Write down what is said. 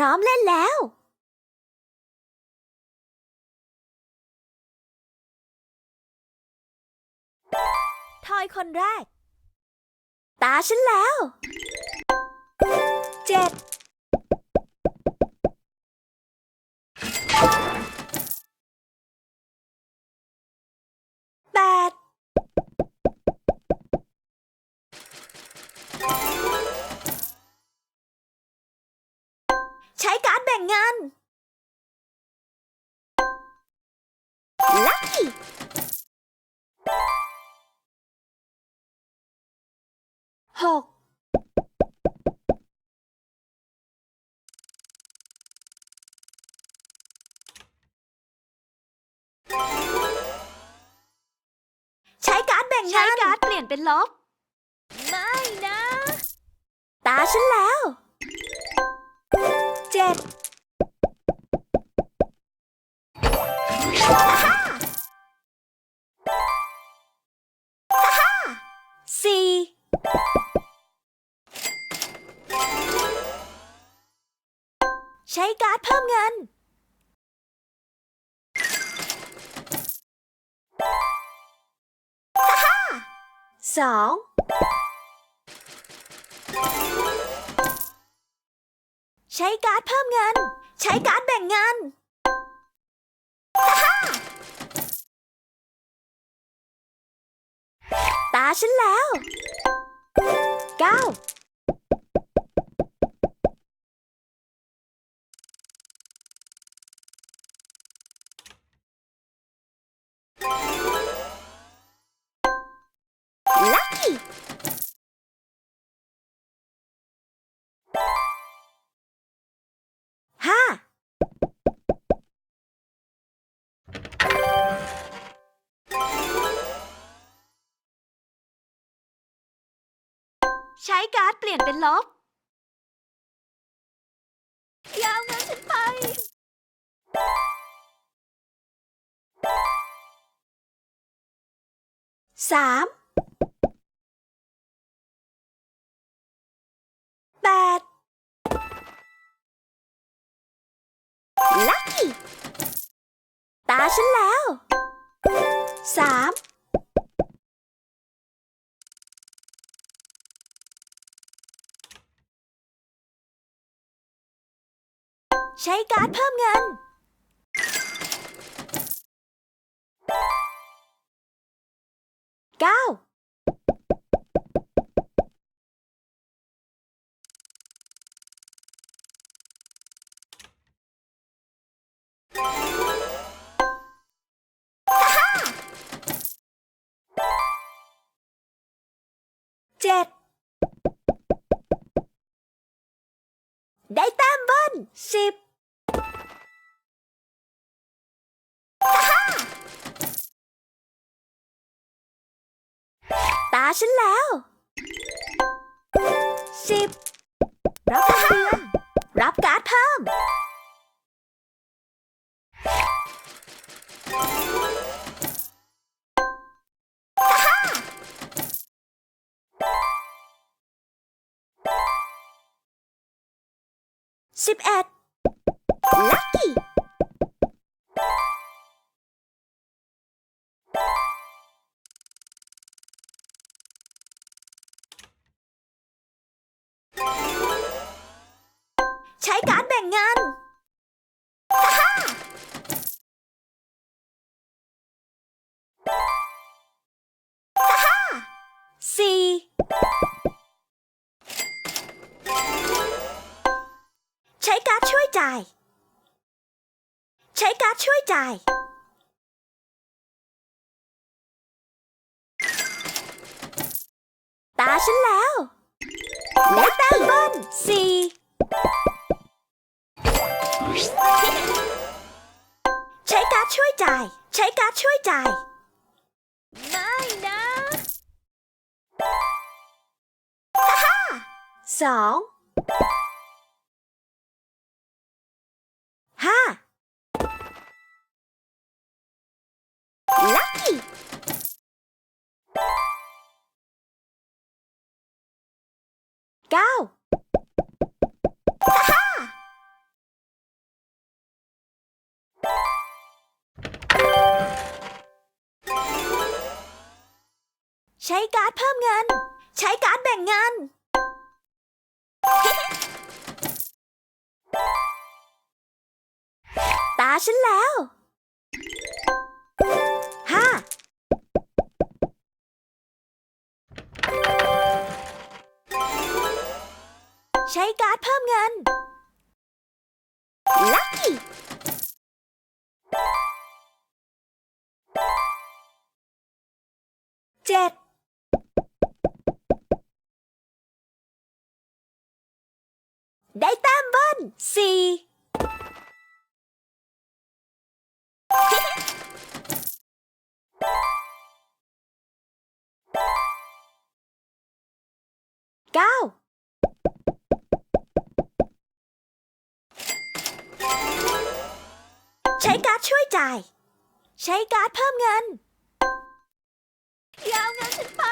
ร้อมเล่นแล้ว ทอยคนแรก ตาฉันแล้ว เจ็ด หกใช้การดแบ่งเงินใช้การ์ดเปลี่ยนเป็นลบ ไม่นะ ตาฉันแล้ว เจ็ด ช้การ์ดเพิ่มเงินฮ่าสองใช้การ์ดเพิ่มเงิน ใช้การ์ดแบ่งเงินฮ่าตาฉันแล้วเก้า ใช้การ์ดเปลี่ยนเป็นลบ ยาวเงินฉันไป สาม แปด ลัคกี้ ตาฉันแล้ว สาม ใช้การ์ดเพิ่มเงิน เก้า เจ็ด ได้แต้มเบิ้ลสิบ ตาฉันแล้วสิบรับเตือนรับการ์ดเพิ่ม สิบเอ็ดลัค ช้การดแบ่งเงินฮ่าฮ่าฮ่าฮ่าสี่ใช้การดช่วยจ่าย ใช้การดช่วยจ่ายตาฉันแล้ว และแต้มเบิ้ลสี่ ใช้การดช่วยจ่าย ใช้การดช่วยจ่าย ไม่นะฮ่าฮ่าสองห้าลัคกี้เก้าฮ่าฮ่า ใช้การ์ดเพิ่มเงิน ใช้การ์ดแบ่งเงิน ตาฉันแล้วห้าใช้การ์ดเพิ่มเงิน ลัคกี้เจ็ด ได้แต้มเบิ้ลสี่เก้าใช้การ์ดช่วยจ่าย ใช้การ์ดเพิ่มเงินอยาวเงินฉันไป